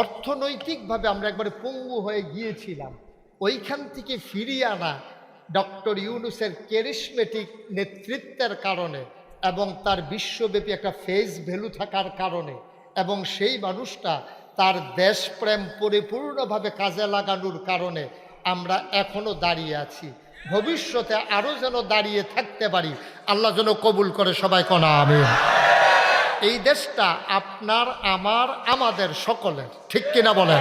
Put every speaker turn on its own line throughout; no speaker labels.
অর্থনৈতিকভাবে আমরা একবারে পঙ্গু হয়ে গিয়েছিলাম। ওইখান থেকে ফিরিয়ে আনা ডক্টর ইউনুসের ক্যারিসমেটিক নেতৃত্বের কারণে এবং তার বিশ্বব্যাপী একটা ফেস ভ্যালু থাকার কারণে এবং সেই মানুষটা তার দেশপ্রেম পরিপূর্ণভাবে কাজে লাগানোর কারণে আমরা এখনও দাঁড়িয়ে আছি। ভবিষ্যতে আরও যেন দাঁড়িয়ে থাকতে পারি। আল্লাহ যেন কবুল করে সবাই কনা আমি এই দেশটা আপনার, আমার, আমাদের সকলের। ঠিক কিনা বলেন?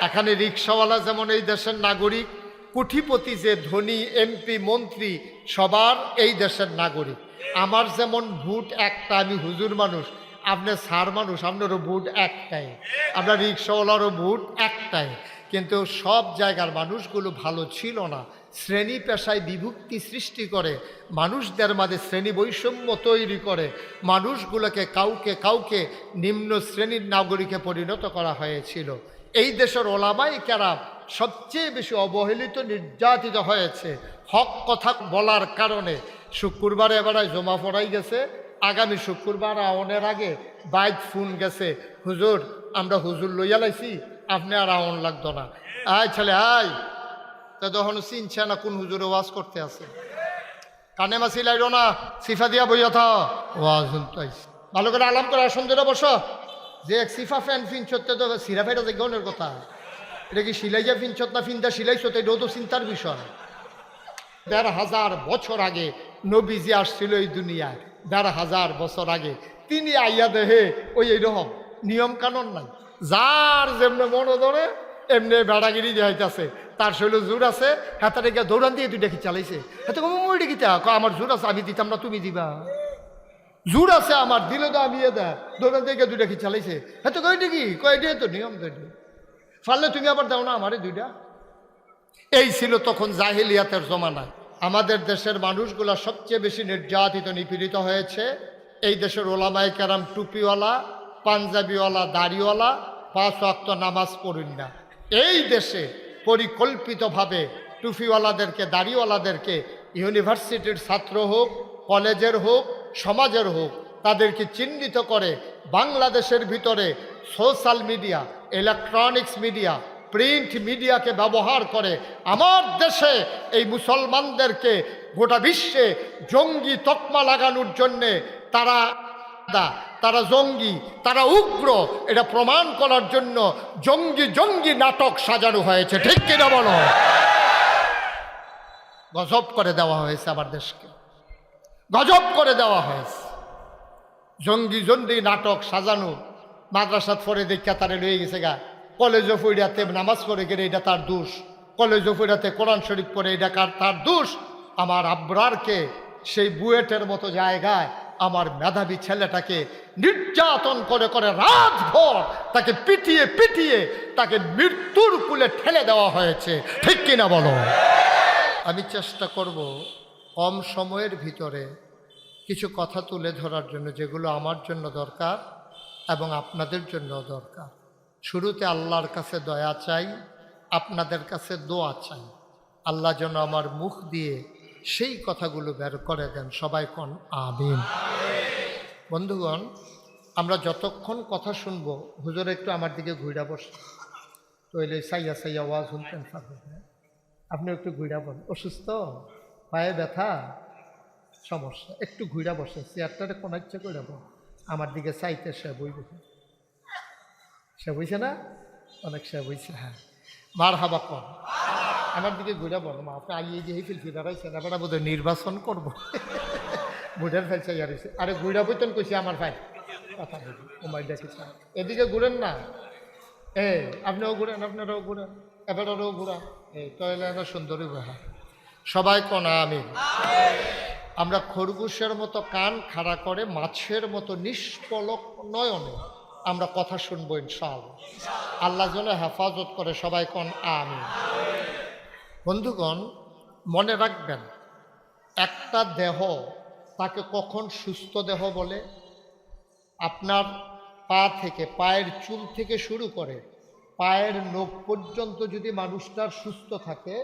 এখানে রিক্সাওয়ালা যেমন এই দেশের নাগরিক, কুঠিপতি যে ধনী এমপি মন্ত্রী, সবার এই দেশের নাগরিক। আমার যেমন ভোট একটা, আমি হুজুর মানুষ, আপনি সার মানুষ, আপনারও ভোট একটাই। আপনার রিক্সাওয়ালারও ভোট একটাই। কিন্তু সব জায়গার মানুষগুলো ভালো ছিল না। শ্রেণি পেশায় বিভক্তি সৃষ্টি করে, মানুষদের মাঝে শ্রেণি বৈষম্য তৈরি করে। মানুষগুলোকে কাউকে কাউকে নিম্ন শ্রেণির নাগরিকে পরিণত করা হয়েছিল। এই দেশের ওলামাই কেরাম সবচেয়ে বেশি অবহেলিত, নির্যাতিত হয়েছে হক কথা বলার কারণে। শুক্রবারে এবারে জমা পড়াই গেছে। আগামী শুক্রবার আওনের আগে বাইক ফোন গেছে, হুজুর, আমরা হুজুর লইয়া লাইছি, আপনি আর আওন লাগতো না। আয় ছেলে, আয়। তা তখন চিনছে না কোন হুজুরে ওয়াজ করতে আছে। কানে মাসি লাইল না, সিফা দিয়া বইয়া থা ওয়াজ ভালো করে আলাম করে আসন ধরে বসো। যে এক সিফা ফ্যান ফিন সত্যি তো সিরা ফেটা যে গনের কথা। এটা কি সিলাইয়া ফিনছত না ফিনদা সিলাইছত এটাও তো চিন্তার বিষয়। দেড় হাজার বছর আগে নবীজি আসছিল এই দুনিয়ায়। দেড় হাজার বছর আগে। তিনি আইয়া দেহে ওই এইরকম নিয়ম কানুন নাই। যার যেমনে মনে ধরে এমনি বেড়াগিরি যাইতেছে তার শৈল জোর আছে হাতারে গিয়ে দৌড়ান দিয়ে তুই দেখি চালাইছে। হাতে মই দেখি তা আমার জোর আছে, আমি দিতাম না, তুমি দিবা। জোর আছে আমার, দিলে তো আমি দেয় দৌড়ান দিয়ে গিয়ে দুইটা কি চালাইছে। হাতে কই দেখি কয় দিয়ে তো নিয়ম দেয় ফাললে তুমি আবার দাও না আমারে দুইটা? এই ছিল তখন জাহিলিয়াতের জমানায় আমাদের দেশের মানুষগুলা সবচেয়ে বেশি নির্যাতিত, নিপীড়িত হয়েছে। এই দেশের ওলামাই কেরাম টুপিওয়ালা, পাঞ্জাবিওয়ালা, দাড়িওয়ালা, পাঁচ অক্ত নামাজ পড়ুন না। এই দেশে পরিকল্পিতভাবে টুপিওয়ালাদেরকে দাড়িওয়ালাদেরকে, ইউনিভার্সিটির ছাত্র হোক, কলেজের হোক, সমাজের হোক, তাদেরকে চিহ্নিত করে বাংলাদেশের ভিতরে social media, electronics media, print মিডিয়াকে ব্যবহার করে আমার দেশে এই মুসলমানদেরকে গোটা বিশ্বে জঙ্গি তকমা লাগানোর জন্যে তারা তারা জঙ্গি, তারা উগ্র। এটা প্রমাণ করার জন্য জঙ্গি জঙ্গি নাটক সাজানো হয়েছে। ঠিক কিনা বলো? গজব করে দেওয়া হয়েছে আমার দেশকে। গজব করে দেওয়া হয়েছে। জঙ্গি জঙ্গি নাটক সাজানো। মাদ্রাসাত ফরে দেখা তারে লয়ে গেছে গা। কলেজ ফইরাতে নামাজ পড়ে গেলে এটা তার দোষ। কলেজ ফইরাতে কোরআন শরীফ পড়ে এটা তার দোষ? আমার আব্রারকে সেই বুয়েটের মতো জায়গায় আমার মেধাবী ছেলেটাকে নির্যাতন করে করে রাতভর তাকে পিটিয়ে পিটিয়ে তাকে মৃত্যুর কুলে ঠেলে দেওয়া হয়েছে। ঠিক কিনা বলো? আমি চেষ্টা করব কম সময়ের ভিতরে কিছু কথা তুলে ধরার জন্য যেগুলো আমার জন্য দরকার এবং আপনাদের জন্য দরকার। শুরুতে আল্লাহর কাছে দয়া চাই, আপনাদের কাছে দোয়া চাই। আল্লাহ যেন আমার মুখ দিয়ে সেই কথাগুলো বের করে দেন সবাই কন, আমিন। বন্ধুগণ, আমরা যতক্ষণ কথা শুনব, হুজুর একটু আমার দিকে ঘুরা বস। তৈলে সাইয়া সাইয়া ওয়াজ শুনতেন? আপনি একটু ঘুরা বল অসুস্থ? পায়ে ব্যথা? সমস্যা। একটু ঘুরা বসে, চেয়ারটারে কোন ইচ্ছে করে বল আমার দিকে চাইতে সে বই বসে সে বইছে না? অনেক সে বইছে হ্যাঁ। মার হাবা কম আমার দিকে ঘুরে বল, মা আপনি আইয়ে যে ফিল ফিরাইছেন এবার বোধ নির্বাচন করব। বুঝের ফেলছে ইয়ারিছে আরে ঘুরা বইতেন কইছে আমার ভাই। কথা বলি ওমাই দেখেছে এদিকে ঘুরেন না? এ আপনিও ঘুরেন, আপনারাও ঘুরেন এবারেও ঘুরা। এই, তাহলে একটা সুন্দরী বাহা সবাই কনা আমি? আমরা খরগোশের মতো কান খাড়া করে, মাছের মতো নিষ্পলক নয়নে আমরা কথা শুনব ইনশাল আল্লাহ যেন হেফাজত করে সবাই কন আমি? বন্ধুগণ মনে রাখবেন একটা দেহ তাকে কখন সুস্থ দেহ বলে? আপনার পা থেকে পায়ের চুল থেকে শুরু করে পায়ের নখ পর্যন্ত যদি মানুষটার সুস্থ থাকে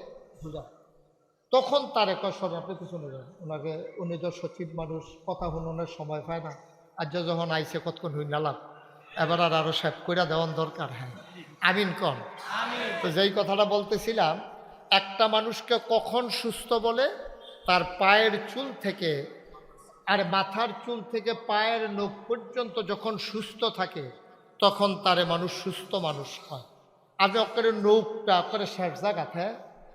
তখন তার একটা সব আপনি পিছনে যান ওনাকে উনি তো সচিব মানুষ কথা শুনানোর সময় পায় না আর যে যখন আইসে কতক্ষণ হই নালাম এবার আর আরও সেভ করে দেওয়ান দরকার হ্যাঁ। আমিন কন। তো যেই কথাটা বলতেছিলাম একটা মানুষকে কখন সুস্থ বলে? তার পায়ের চুল থেকে আর মাথার চুল থেকে পায়ের নখ পর্যন্ত যখন সুস্থ থাকে, তখন তারে মানুষ সুস্থ মানুষ হয়। আপনি অক্ষরে নৌকটা অক্ষরে শেষ জায়গাত হ্যাঁ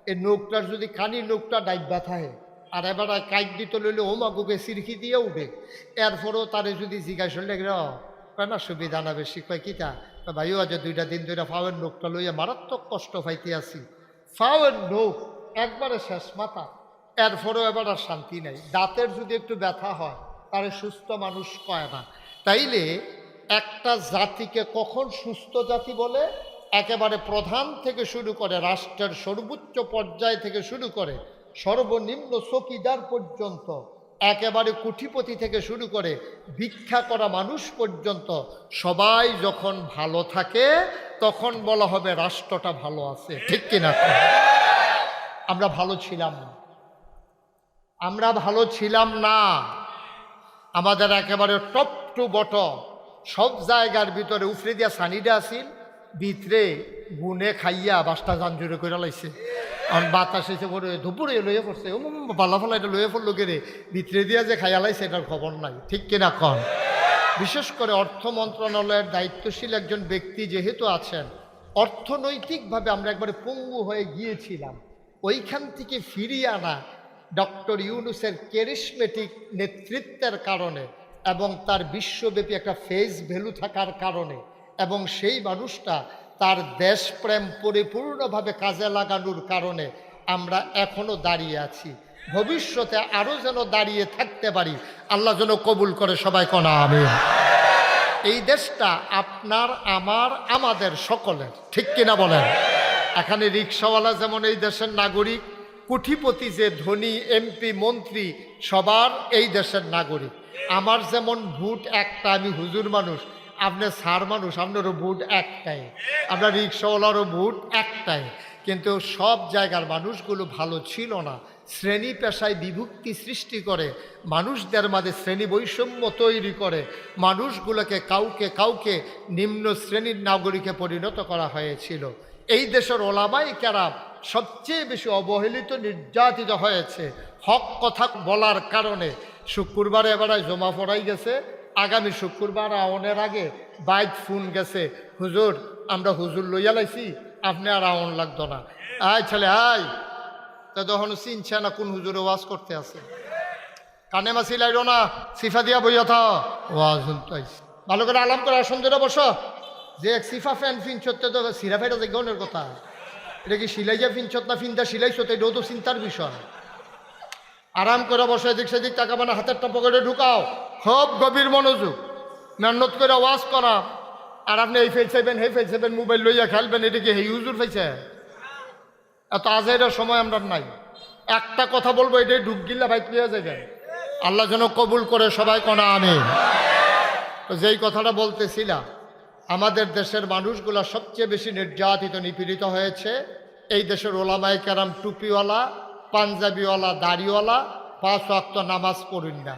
এই নৌকটার যদি কানি নৌকটা ডাইবা থাকে আর এবার কাইক দিতে লইলে ও মাগুকে সিরকি দিয়ে উঠে। এরপরও তারে যদি জিজ্ঞাসা লেগে না, সুবিধা না বেশি, কয় কিতা ভাইও, আজ দুইটা দিন ধরে ফাওয়ের নৌকটা লইয়া মারাত্মক কষ্ট পাইতে আছি। ফাওয়ের নৌক একবারে শেষ মাথা। এরপরেও এবার আর শান্তি নাই। দাঁতের যদি একটু ব্যথা হয়, তাহলে সুস্থ মানুষ কয় না। তাইলে একটা জাতিকে কখন সুস্থ জাতি বলে? একেবারে প্রধান থেকে শুরু করে, রাষ্ট্রের সর্বোচ্চ পর্যায় থেকে শুরু করে, সর্বনিম্ন চকিদার পর্যন্ত, একেবারে কুঠিপতি থেকে শুরু করে, ভিক্ষা করা মানুষ পর্যন্ত, সবাই যখন ভালো থাকে তখন বলা হবে রাষ্ট্রটা ভালো আছে। ঠিক কিনা? আমরা ভালো ছিলাম। না আমরা ভালো ছিলাম না। আমাদের একেবারে টপ টু বট সব জায়গার ভিতরে উফরে দিয়া সানিডা আসিল ভিতরে গুনে খাইয়া বাসটা জুড়ে করে লাইছে। আর বাতাস এসে পড়ে দুপুরে লইয়ে পড়ছে। ও বালা ফালা এটা লইয়ে পড়ল কে রে? ভিতরে দিয়া যে খাইয়া লাইছে, এটার খবর নাই। ঠিক কিনা কন? বিশেষ করে অর্থ মন্ত্রণালয়ের দায়িত্বশীল একজন ব্যক্তি যেহেতু আছেন, অর্থনৈতিকভাবে আমরা একবারে পঙ্গু হয়ে গিয়েছিলাম। ওইখান থেকে ফিরিয়ে আনা ডক্টর ইউনুসের ক্যারিসমেটিক নেতৃত্বের কারণে এবং তার বিশ্বব্যাপী একটা ফেস ভ্যালু থাকার কারণে এবং সেই মানুষটা তার দেশপ্রেম পরিপূর্ণভাবে কাজে লাগানোর কারণে আমরা এখনও দাঁড়িয়ে আছি। ভবিষ্যতে আরও যেন দাঁড়িয়ে থাকতে পারি, আল্লাহ যেন কবুল করে সবাই কনা আমি এই দেশটা আপনার, আমার, আমাদের সকলের, ঠিক কিনা বলেন? এখানে রিক্সাওয়ালা যেমন এই দেশের নাগরিক, কুঠিপতি যে ধনী, এমপি, মন্ত্রী, সবার এই দেশের নাগরিক। আমার যেমন ভোট একটা, আমি হুজুর মানুষ আপনার সার মানুষ, আপনারও ভোট একটাই। আপনার রিক্সাওয়ালারও ভোট একটাই। কিন্তু সব জায়গার মানুষগুলো ভালো ছিল না। শ্রেণি পেশায় বিভক্তি সৃষ্টি করে, মানুষদের মাঝে শ্রেণি বৈষম্য তৈরি করে, মানুষগুলোকে কাউকে কাউকে নিম্ন শ্রেণির নাগরিকে পরিণত করা হয়েছিল। এই দেশের ওলামাই কেরাম সবচেয়ে বেশি অবহেলিত, নির্যাতিত হয়েছে হক কথা বলার কারণে। শুক্রবারে এবারে জমা পড়াই গেছে, আগামী শুক্রবার আওনের আগে বাইক ফোন গেছে, হুজুর, আমরা হুজুর লইয়া লাইছি, আপনি আর আওন লাগতো না। আয় ছেলে, আয়। তা তখন চিনছে না কোন হুজুরে ওয়াজ করতে আছে। কানে মাসি লাইল না, সিফা দিয়া বইয়া থা ওয়াজ শুনতে ভালো করে আলাম করে আসন ধরে বসো। যে এক সিফা ফ্যান ফিনছতে তো সিরা ফেটা যে গনের কথা। এটা কি সিলাইয়া ফিনছত না ফিনটা সিলাইছত এটাও তো চিন্তার বিষয়। আরাম করে বসে, এদিক সেদিক টাকা মানে হাতেরটা পকেটে ঢুকাও। খুব গভীর মনোযোগ। মেহনত করে ওয়াজ করা। আর আপনি এই ফেলছেবেন হে ফেলছেবেন মোবাইল লইয়া খেলবেন, এটা কি হে ইউজুর ফেলছে এত আজের সময় আমরা নাই। একটা কথা বলব, এটাই ঢুক গিল্লা ভাই পেয়ে যাবেন আল্লাহ যেন কবুল করে সবাই কনা আমি তো যেই কথাটা বলতেছিলাম, আমাদের দেশের মানুষগুলো সবচেয়ে বেশি নির্যাতিত, নিপীড়িত হয়েছে। এই দেশের ওলামাই কারাম টুপিওয়ালা, পাঞ্জাবিওয়ালা, দাড়িওয়ালা, পাঁচ অক্ত নামাজ পড়ুন না।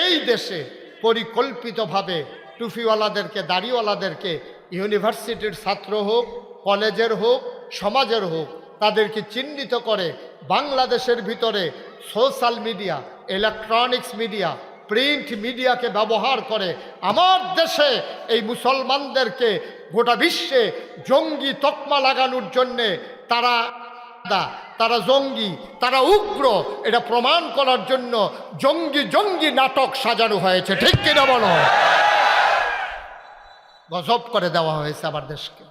এই দেশে পরিকল্পিতভাবে টুপিওয়ালাদেরকে, দাড়িওয়ালাদেরকে, ইউনিভার্সিটির ছাত্র হোক, কলেজের হোক, সমাজের হোক তাদেরকে চিহ্নিত করে বাংলাদেশের ভিতরে social media electronics media print মিডিয়াকে ব্যবহার করে আমার দেশে এই মুসলমানদেরকে গোটা বিশ্বে জঙ্গি তকমা লাগানোর জন্যে তারা তারা জঙ্গি, তারা উগ্র, এটা প্রমাণ করার জন্য জঙ্গি জঙ্গি নাটক সাজানো হয়েছে। ঠিক কিনা বলো? গজব করে দেওয়া হয়েছে আমার দেশকে।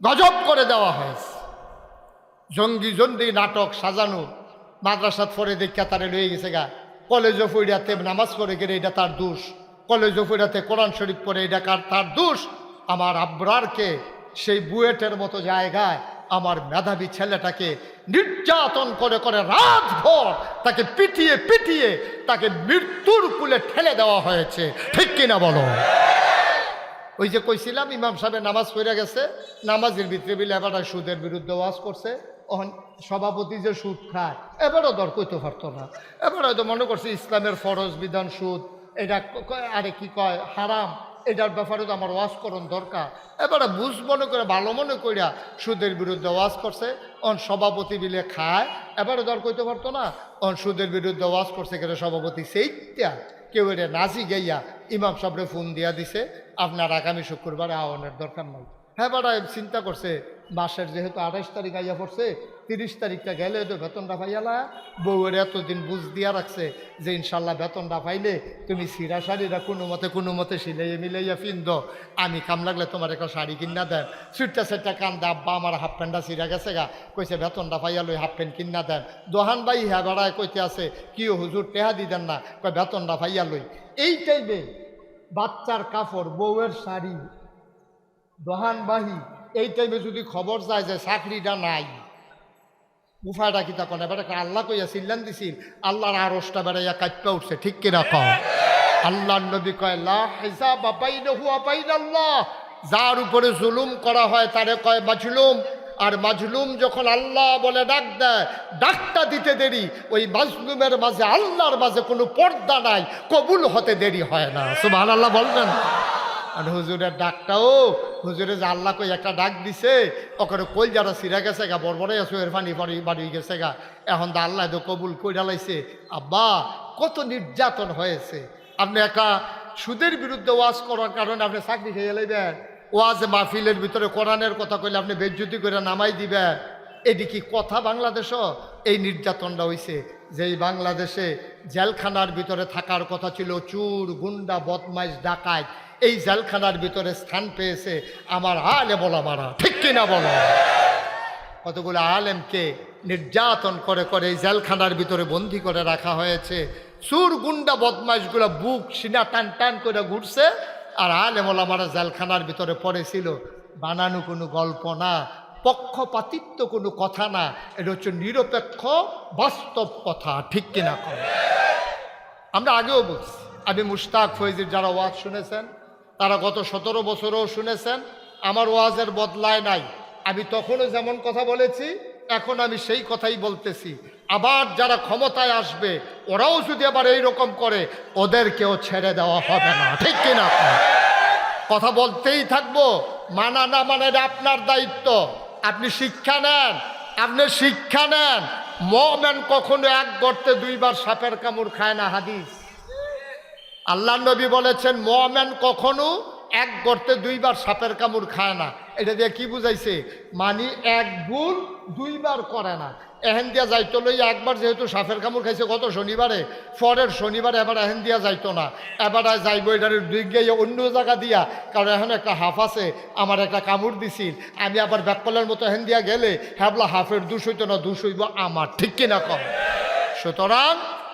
গজব করে দেওয়া হয়েছে। জঙ্গি জঙ্গি নাটক সাজানো। মাদ্রাসাত পরে দেখা তারে লয়ে গেছে গা। কলেজ ফইরাতে নামাজ পড়ে গেলে এটা তার দোষ। কলেজ ফইরাতে কোরআন শরীফ পড়ে এটা কার তার দোষ? আমার আব্রারকে সেই বুয়েটের মতো জায়গায় আমার মেধাবী ছেলেটাকে নির্যাতন করে করে রাতভর তাকে পিটিয়ে পিটিয়ে তাকে মৃত্যুর কুলে ঠেলে দেওয়া হয়েছে। ঠিক কিনা বলো? ওই যে কইছিলাম, ইমাম সাহেবের নামাজ পড়ে গেছে, নামাজের ভিতরে বিলে এবার সুদের বিরুদ্ধে ওয়াজ করছে। সভাপতি যে সুদ খায়, এবারও দর কইতে পারতো না। এবার হয়তো মনে করছে ইসলামের ফরজ বিধান সুদ, এটা আরে কি কয়, হারাম, এটার ব্যাপারে তো আমার ওয়াজ দরকার। এবারে বুঝ মনে করে, ভালো মনে করিয়া সুদের বিরুদ্ধে ওয়াজ করছে অন সভাপতি মিলে খায় এবারে দর কইতে পারতো না। অন সুদের বিরুদ্ধে ওয়াজ করছে কেন সভাপতি সেইটা, কেউ এটা নাচি গাইয়া ইমাম সাহেবরে ফোন দিয়া দিছে, আপনার আগামী শুক্রবারে আওয়ানের দরকার নাই। হ্যাঁ বাড়া, চিন্তা করছে মাসের যেহেতু আঠাইশ তারিখ আইয়া পড়ছে, তিরিশ তারিখটা গেলে তো বেতনটা পাইয়ালা বউয়ের এতদিন বুঝ দিয়া রাখছে যে ইনশাল্লাহ বেতনটা পাইলে তুমি সিরা শাড়িরা কোনো মতে কোনো মতে সিলাইয়া মিলাইয়া ফিন্দ আমি কাম লাগলে তোমার একটা শাড়ি কিনা দেন। সুইটটা সেটটা কান্দা, আব্বা আমার হাফ প্যান্টটা সিরা গেছে গা। কইছে বেতনটা পাইয়া লই হাফ প্যান্ট কিনা দেন। দোহান বাই হ্যাঁ বেড়ায় কইতে আছে কি হুজুর টেহা দি দেন না, কয় বেতনটা পাইয়া লই। এই টাইমে বাচ্চার কাপড়, বউয়ের শাড়ি, দোহান বাহি এই টাইমে যদি খবর যায় যে চাকরিটা নাই। উফাটা কি তখন? এবার একটা আল্লাহ কইয়া চিল্লান দিছিল আল্লাহর আরসটা বেড়াইয়া কাটপা উঠছে, ঠিক কিনা কম আল্লাহ নবী কয়, লা হিসাব আপাইনাহু আপাইনাল্লাহ যার উপরে জুলুম করা হয় তারে কয় মাজলুম। আর মাজলুম যখন আল্লাহ বলে ডাক দেয়, ডাকটা দিতে দেরি। ওই মাজলুমের মাঝে, আল্লাহর মাঝে কোনো পর্দা নাই, কবুল হতে দেরি হয় না। সুবহান আল্লাহ বলবেন। আর হুজুরের ডাকটাও, হুজুরে যে আল্লাহ কই একটা ডাক দিছে, ওখানে কই যারা সিরা গেছে গা, বড় আছে এর পানি বাড়ি বাড়ি গেছে গা। এখন তো আল্লাহ তো কবুল কইরা লাইছে, আব্বা, কত নির্যাতন হয়েছে। আপনি একা সুদের বিরুদ্ধে ওয়াজ করার কারণে আপনি চাকরি খেয়ে লাইবেন। ওয়াজ মাহফিলের ভিতরে কোরআনের কথা কইলে আপনি বেজ্জুতি করে নামাই দিবেন। এটি কি কথা বাংলাদেশও এই নির্যাতনটা হইছে। যে বাংলাদেশে জেলখানার ভিতরে থাকার কথা ছিল, চুর, গুন্ডা, বদমাইশ, ডাকাত। এই জেলখানার ভিতরে স্থান পেয়েছে আমার আলে বলা মারা ঠিক কিনা বলো? কতগুলো আলেমকে নির্যাতন করে করে এই জেলখানার ভিতরে বন্দি করে রাখা হয়েছে। চুর গুন্ডা বদমাইশগুলো বুক সিনা টান টান করে ঘুরছে আর আলেমলা মারা জেলখানার ভিতরে পড়েছিল। বানানো কোনো গল্প না, পক্ষপাতিত্ব কোনো কথা না, এটা হচ্ছে নিরপেক্ষ, বাস্তব কথা। ঠিক কিনা কর আমরা আগেও বলছি আমি মুশতাক ফৈজির যারা ওয়াজ শুনেছেন তারা গত সতেরো বছরও শুনেছেন, আমার ওয়াজের বদলায় নাই। আমি তখনও যেমন কথা বলেছি, এখন আমি সেই কথাই বলতেছি। আবার যারা ক্ষমতায় আসবে, ওরাও যদি আবার এই রকম করে, ওদেরকেও ছেড়ে দেওয়া হবে না। ঠিক কিনা? কথা বলতেই থাকব, মানা না মানে আপনার দায়িত্ব। আপনি শিক্ষা নেন, আপনি শিক্ষা নেন। মমেন কখনো এক গর্তে দুইবার সাপের কামড় খায় না, হাদিস। আল্লাহ নবী বলেছেন মোহামেন কখনো এক গর্তে দুইবার সাপের কামড় খায় না। এটা দিয়ে কি বুঝাইছে? মানি এক ভুল দুইবার করে না। এহেন দিয়া যাইতো লই একবার যেহেতু সাপের কামড় খাইছে গত শনিবারে, পরের শনিবারে এবার এহেন দিয়া যাইতো না। এবার যাইব এটার দুই গিয়ে অন্য জায়গা দিয়া, কারণ এখন একটা হাফ আছে, আমার একটা কামড় দিছিল। আমি আবার ব্যাককলের মতো এহেন দিয়া গেলে হ্যাবলা হাফের দুষ হইতো না, দুষ হইব আমার। ঠিক কিনা কম সুতরাং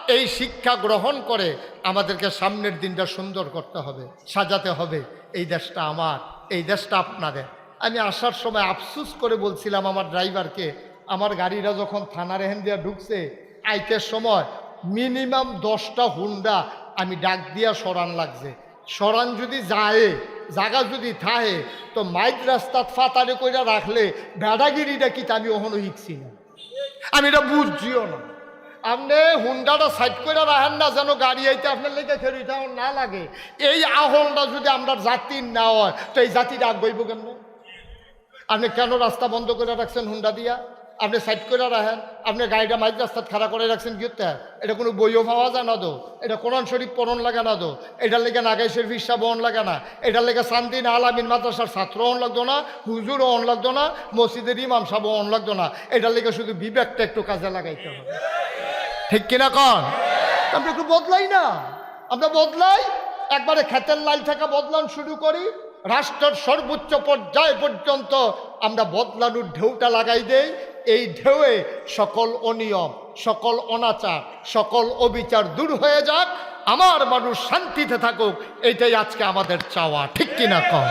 এই শিক্ষা গ্রহণ করে আমাদেরকে সামনের দিনটা সুন্দর করতে হবে, সাজাতে হবে। এই দেশটা আমার, এই দেশটা আপনাদের। আমি আসার সময় আফসুস করে বলছিলাম আমার ড্রাইভারকে, আমার গাড়িটা যখন থানার এহেন দিয়া ঢুকছে, আইতের সময় মিনিমাম দশটা হুন্ডা আমি ডাক দিয়া সরান লাগছে। সরান যদি যায় জাগা যদি থাহে তো মাইক রাস্তা ফাতারে কইরা রাখলে ভেড়াগিরিটা কি আমি ওখানে শিখছি না। আমি এটা বুঝছিও না। আপনি হুন্ডাটা সাইড করে রাখেন না যেন গাড়ি আইতে আপনার লেগে ফেরিটা না লাগে। এই আহলটা যদি আমরা জাতির না হয়, তো এই জাতিটা আগ কেন আপনি কেন রাস্তা বন্ধ করে রাখছেন হুন্ডা দিয়া? আপনি সাইড করে রাখেন, আপনি গাড়িটা মাইক রাস্তা খাড়া করে রাখছেন হতে এটা কোনো বইও পাওয়া যায় না দো এটা কোরআন শরীফ পড়ন লাগে না দো এটার লেগে নাগাই শরীফ ইসা বহন লাগে না। এটার লেগে শান্তিন আলামিন মাদ্রাসার ছাত্র অন লাগতো না হুজুর অন লাগতো না, মসজিদের ইমাম সাহেব অন লাগতো না। এটার লেগে শুধু বিবেকটা একটু কাজে লাগাইতে হবে। ঠিক কিনা কন? আমরা একটু বদলাই না। আমরা বদলাই, একবারে খেতের লাইল থেকে বদলান শুরু করি, রাষ্ট্রের সর্বোচ্চ পর্যায় পর্যন্ত আমরা বদলানোর ঢেউটা লাগাই দেই। এই ঢেউয়ে সকল অনিয়ম, সকল অনাচার, সকল অবিচার দূর হয়ে যাক। আমার মানুষ শান্তিতে থাকুক এইটাই আজকে আমাদের চাওয়া, ঠিক কিনা কম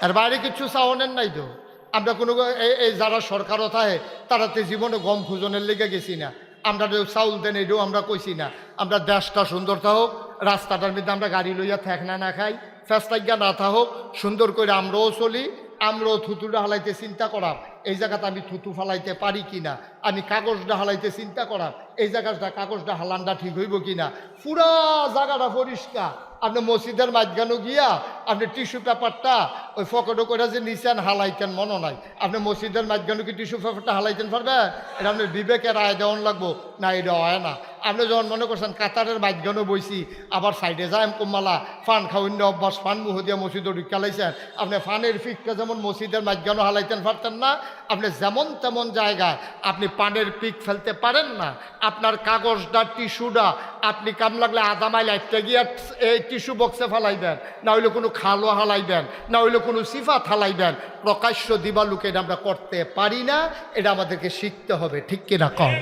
আর বাইরে কিছু চাওয়ানের নাই তো? আমরা কোনো এই- যারা সরকারও থাকে, তারা তো জীবনে গম খুঁজনের লেগে গেছি না। আমরা চাউল দেন এটাও আমরা কইছি না। আমরা দেশটা সুন্দর থাকুক রাস্তাটার মধ্যে আমরা গাড়ি লইয়া থাক না খাই। ফেস্তাইয়া না থাকুক, সুন্দর করে আমরাও চলি, আমরাও থুতুটা হালাইতে চিন্তা করাম। এই জায়গাতে আমি থুতু ফালাইতে পারি কি না আমি কাগজটা হালাইতে চিন্তা করাম। এই জায়গাটা, কাগজটা হালানটা ঠিক হইব কি না পুরা জায়গাটা পরিষ্কার। আপনি মসজিদের মাঝখানো গিয়া আপনি টিস্যু পেপারটা ওই ফকটো করে যে নিচেন হালাইতেন, মনে নাই। আপনি মসজিদের মাঝখানে কি টিস্যু পেপারটা হালাইতেন পারবে? এটা আপনি বিবেকের রায় দেওয়ান লাগবো। না, এটা হয় না। আপনি যখন মনে করছেন কাতারের মাঝখানে বইছি, আবার সাইডে যায় কুম্মালা, ফান খাওয়ান্য অভ্যাস, ফান মুহ দিয়ে মসজিদে ঢুকালাইছেন আপনি ফানের ফিকটা যেমন মসজিদের মাঝখানে হালাইতেন পারতেন না, আপনি যেমন তেমন জায়গায় আপনি পানের পিক ফেলতে পারেন না। আপনার কাগজটা, টিস্যুটা, আপনি কাম লাগলে আধা মাইল একটা গিয়া এই টিস্যু বক্সে ফেলাইবেন। না হইলে কোনো খালো হালাইবেন, না হইলে কোনো সিফা থালাইবেন প্রকাশ্য দিবালুকে এটা আমরা করতে পারি না, এটা আমাদেরকে শিখতে হবে, ঠিক কিনা? কম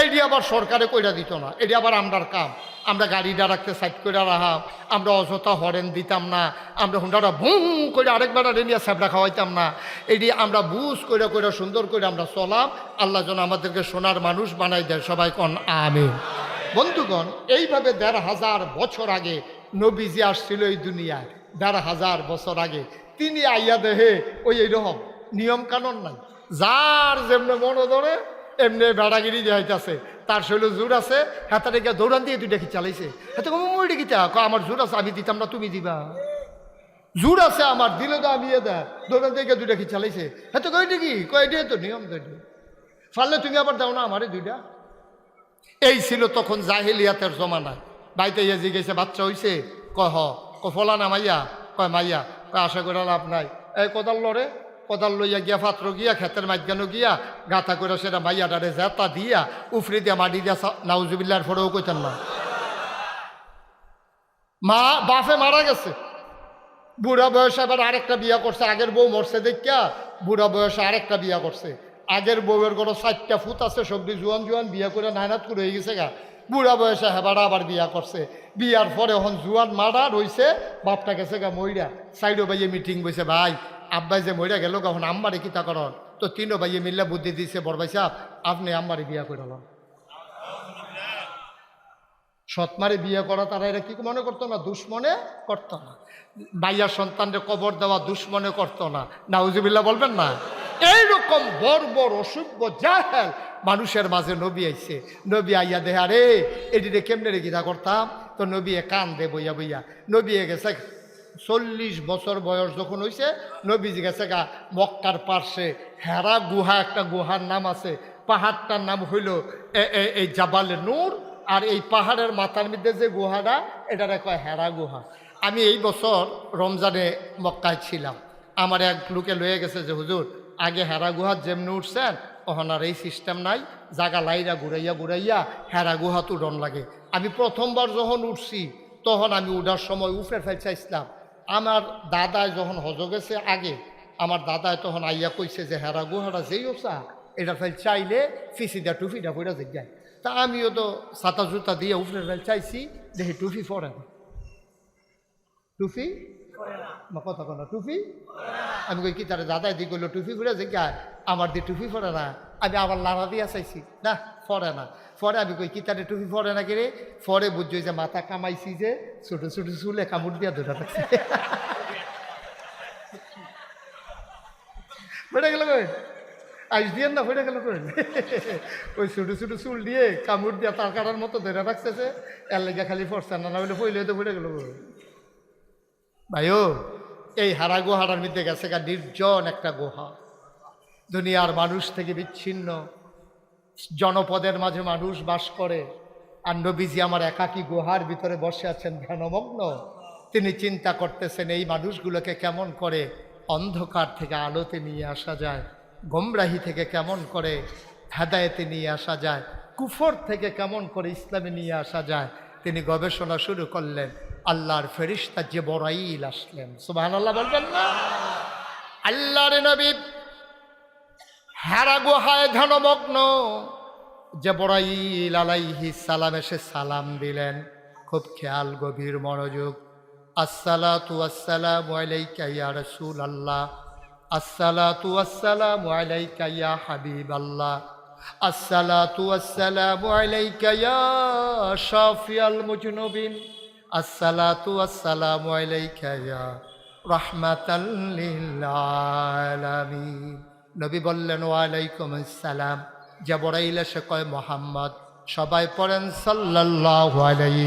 এইটি আবার সরকারে কইরা দিত না এটি আবার আমরার কাম। আমরা গাড়িটা রাখতে সাইড করে রাখাম আমরা অযথা হরেন দিতাম না, আমরা হুন্ডাটা ভুম করে আরেকবার নিয়ে স্যাবড়া খাওয়াইতাম না। এটি আমরা বুঝ করে করে সুন্দর করে আমরা চলাম, আল্লাহ যেন আমাদেরকে সোনার মানুষ বানাই দেয়, সবাই কন আমি বন্ধুগণ, এইভাবে দেড় হাজার বছর আগে নবীজি আসছিল এই দুনিয়ায়। দেড় হাজার বছর আগে, তিনি আইয়া দেহে ওই এইরকম নিয়ম কানুন নাই। যার যেমনি মনে ধরে, এমনি বেড়াগিরি দেখাইতেছে তার শৈল জোর আছে হাতে রেখে দৌড়ান দিয়ে দুইটা কি চালাইছে। হাতে কম মই ডেকে আমার জোর আছে, আমি দিতাম না, তুমি দিবা? জোর আছে আমার, দিলে তো আমি এ দেয়। দৌড়ান দিয়ে দুইটা কি চালাইছে। হাতে কই দেখি কয় দিয়ে তো নিয়ম দেয় ফাললে তুমি আবার দাও না আমারে দুইটা। এই ছিল তখন জাহিলিয়াতের জমানায়। বাড়িতে ইয়ে জিজ্ঞেসে, বাচ্চা হইছে? কয় ফলা না মাইয়া, কয় মাইয়া, কয়, আশা করে লাভ নাই। এই কোদাল লড়ে কোদাল লইয়া গিয়া পাত্র গিয়া ক্ষেতের মাঝখানো গিয়া গাথা করে সেটা মাইয়াটারে জেতা দিয়া, উফরি দিয়া মাটি দিয়া নাউজুবিল্লার ফোরেও কইতেন না। মা, বাপে মারা গেছে। বুড়া বয়সে আবার আরেকটা বিয়া করছে, আগের বউ মরছে দেখিয়া বুড়া বয়সে আরেকটা বিয়া করছে। আগের বউয়ের কোনো চারটা ফুট আছে সবজি জোয়ান জোয়ান বিয়া করে নাইনাত করে হয়ে গেছে গা। বুড়া বয়সে হেবাড়া আবার বিয়া করছে। বিয়ার পরে এখন জোয়ান মারা রইছে বাপটা গেছে গা মইরা। সাইডো ভাইয়ে মিটিং বইছে, ভাই, আব্বাই যে মইরা গেল এখন আম্মারে কিতা করন তো তিনও ভাইয়ে মিললে বুদ্ধি দিছে, বড় ভাই সাহেব, আপনি আম্মারে বিয়া করে হলাম সৎমারে বিয়ে করা তারা এরা কি মনে করতো না, দুশ্মনে করতো না। বাইয়ার সন্তানরে কবর দেওয়া দুশ্মনে করতো না। নাউজুবিল্লা বলবেন না? এইরকম বড় অসভ্য জাহেল মানুষের মাঝে নবী আইছে। নবী আইয়া দেহা রে এটিতে কেমনে রে গীতা করতাম? তো নবী এ কান দে বইয়া বইয়া। নবী এ গেছে চল্লিশ বছর বয়স যখন হয়েছে নবীজি গেছে গা মক্কার পার্শ্বে হেরা গুহা, একটা গুহার নাম আছে, পাহাড়টার নাম হইল এই জাবালে নূর, আর এই পাহাড়ের মাথার মধ্যে যে গুহাটা, এটারে কয় হেরা গুহা। আমি এই বছর রমজানে মক্কায় ছিলাম। আমার এক লোকে লয়ে গেছে যে, হুজুর, আগে হেরা গুহার যেমনি উঠছেন আর এই সিস্টেম নাই, জাগা লাইরা ঘুরাইয়া ঘুরাইয়া হেরা গুহা তো ডন লাগে। আমি প্রথমবার যখন উঠছি, তখন আমি উঠার সময় উফরে ফেল চাইছিলাম আমার দাদায় যখন হজ গেছে আগে, আমার দাদায় তখন আইয়া কইছে যে, হেরা গুহাটা যেই ওসা এটা ফেল চাইলে ফিসিদা টুফিটা পড়া যায় তা আমিও তো ছাতা জুতা দিয়ে উফরে ফেল চাইছি দেখি টুফি পরে টুফি? কথা কোনো টুফি? আমি কই কি তার দাদাই দি করল টুফি ফুরে যে আমার দিয়ে টুফি পরে না। আমি আবার লাড়া দিয়া চাইছি। না পরে না। পরে আমি কই কি তারে টুফি পরে না কিরে পরে বুঝছ যে মাথা কামাইছি যে, ছোট ছোট চুলে কামড় দিয়া ধরে থাকছে। বেড়ে গেল কই? আইস দিয়ে না ফেটে গেল কই? ওই ছোট ছোট চুল দিয়ে কামড় দিয়া তার কাটার মতো ধরে রাখছে যে, এর লেগে খালি ফরছে না হইলে ফইলে তো ফেটে গেল কই? ভাইও, এই হারা গুহাটার মধ্যে গেছে গা নির্জন একটা গুহা। দুনিয়ার মানুষ থেকে বিচ্ছিন্ন। জনপদের মাঝে মানুষ বাস করে। আর নবীজি আমার একাকী গুহার ভিতরে বসে আছেন ধ্যানমগ্ন। তিনি চিন্তা করতেছেন, এই মানুষগুলোকে কেমন করে অন্ধকার থেকে আলোতে নিয়ে আসা যায়? গোমরাহি থেকে কেমন করে হেদায়েতে নিয়ে আসা যায়? কুফর থেকে কেমন করে ইসলামে নিয়ে আসা যায়? তিনি গবেষণা শুরু করলেন। আল্লাহর ফেরিস্তা যে বড়াইল আসলেন। সুবাহ আল্লাহ বলবেন না? আল্লাহর নবী হেরা গুহায় ধ্যানমগ্ন যে বড়াইল আলাইহি সালাম এসে সালাম দিলেন। খুব খেয়াল, গভীর মনোযোগ। আসসালাতু আসসালামু আলাইকা ইয়া রাসূলুল্লাহ। আসসালাতু আসসালামু আলাইকা ইয়া হাবিবাল্লাহ। আসসালাতু আসসালামু আলাইকা ইয়া শাফিয়াল মুজনুবিন। নবী বললেন, ওয়ালাইকুম আসসালাম। জাবরাইল এসে কয়, মোহাম্মদ, সবাই পড়েন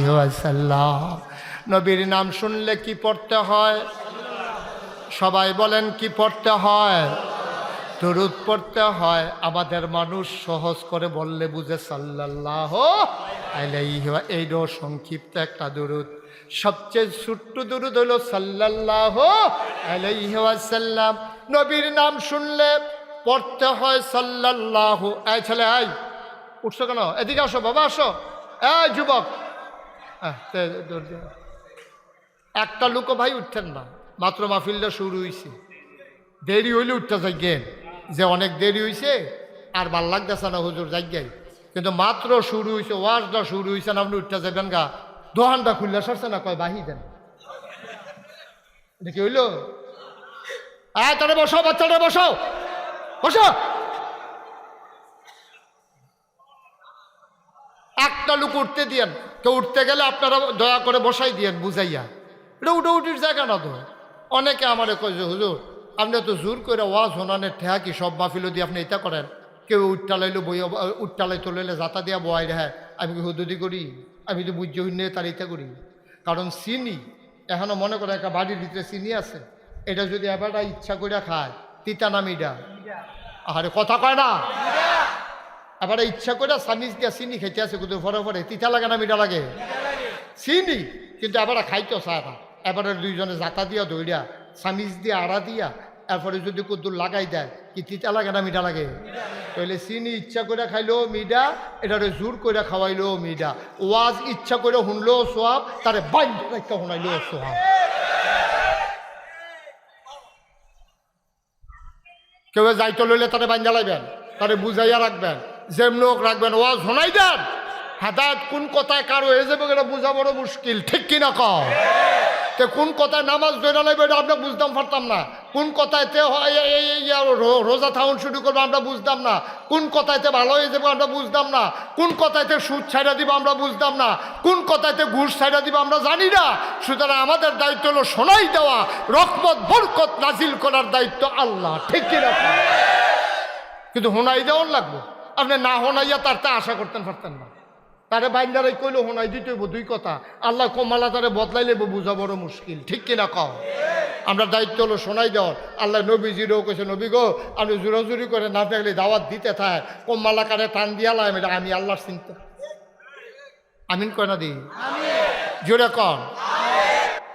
ওয়াসাল্লাম। নবীর নাম শুনলে কি পড়তে হয়? সবাই বলেন, কি পড়তে হয়? দরুদ পড়তে হয়, আমাদের মানুষ সহজ করে বললে বুঝে ওয়া- এইটাও সংক্ষিপ্ত একটা দরুদ। সবচেয়ে ছোট্ট দরুদ হলো, সাল্লাল্লাহ আলাইহি ওয়াসাল্লাম। নবীর নাম শুনলে পড়তে হয়, সাল্লাল্লাহু। এই ছেলে আই উঠছো কেন? এদিকে আসো, বাবা, আসো। এই যুবক। একটা লোকও ভাই উঠতেন না, মাত্র মাহফিলটা শুরু হয়েছে দেরি হইলে উঠতে যাইগেন। যে অনেক দেরি হয়েছে আর ভালো লাগতেছে না হুজুর যাইগাই। কিন্তু মাত্র শুরু হয়েছে ওয়াজটা শুরু হয়েছে না, আপনি উঠতে যাবেন গা। দোকানটা খুললে সরছে না, কয় বাহি দেন। দেখি হইল? আয়, তারে বসো বাচ্চাটা বসো। বসো। একটা লোক উঠতে দিয়েন, কেউ উঠতে গেলে আপনারা দয়া করে বসাই দিয়েন, বুঝাইয়া। এটা উঠে উঠির জায়গা না তো। অনেকে আমারে কয় যে, হুজুর আপনি তো জোর করে ওয়াজ হোনানের ঠেয়া কি, সব মাহফিল দিয়ে আপনি এটা করেন? কেউ উঠটালাইলো বই উঠটালাই তোলাইলে যাতা দিয়া বয় রে আমি কি হুদুদি করি? আমি তো বুঝ্য হইনে তার ইটা করি। কারণ চিনি, এখনও মনে করে একটা বাড়ির ভিতরে চিনি আছে, এটা যদি এবারটা ইচ্ছা করে খায়, তিতা নামিটা আরে কথা কয় না। আবার ইচ্ছা করে সামিজ দিয়া চিনি খেতে আছে, কিন্তু পরে পরে তিতা লাগে না মিঠা লাগে? চিনি, কিন্তু আবার খাইতো সারা এবারে দুইজনে জাতা দিয়া দৌড়িয়া সামিজ দিয়া আড়া দিয়া এরপরে যদি কুদ্দুর লাগাই দেয়, কি তিতা লাগে না মিঠা লাগে? তাহলে চিনি ইচ্ছা করে খাইলেও মিডা এটারে জোর করে খাওয়াইলো মিডা ওয়াজ ইচ্ছা করে শুনলেও সোয়াব তারে বাইন্ড রাখতে শুনাইলেও সোয়াব কেউ যাইতে লইলে তারে বাইন্দা লাইবেন, তারে বুঝাইয়া রাখবেন, যেমন হোক রাখবেন, ওয়াজ শোনাই দেন। হেদায়ত কোন কথায় কারও হয়ে যাবে এটা বোঝা বড় মুশকিল, ঠিক কিনা কও? তে কোন কথায় নামাজ ধরে লাগবে এটা আমরা বুঝতাম পারতাম না। কোন রো- রোজা থাউন শুরু করব, আমরা বুঝতাম না। কোন কথাইতে ভালো হয়ে যাব, আমরা বুঝতাম না। কোন কথায়তে সুদ ছাইড়া দিব, আমরা বুঝতাম না। কোন কথায়তে ঘুষ ছাইড়া দিব, আমরা জানি না। সুতরাং আমাদের দায়িত্ব হলো শোনাই দেওয়া রকমত বরকত নাজিল করার দায়িত্ব আল্লাহ। ঠিক কিনা? কিন্তু হোনাই দেওয়ার লাগবো। আপনি না হোনাইয়া তার তা আশা করতেন, পারতেন না। তারে বাইন্দারাই কইলো, হোনাই দিতে দুই কথা। আল্লাহ কমালা তারে বদলাই বদলাইলে বুঝা বড় মুশকিল। ঠিক কিনা কও? আমরা দায়িত্ব হলো শোনাই দেওয়ার। আল্লাহ নবী জিরো কেছে নবী গো আপনি জোরাজুরি করে না থাকলে দাওয়াত দিতে থাকে। কোম্মালা কারে টান দিয়ালাম এটা আমি আল্লাহর চিন্তা। আমিন কয় না দি? জোরে কন।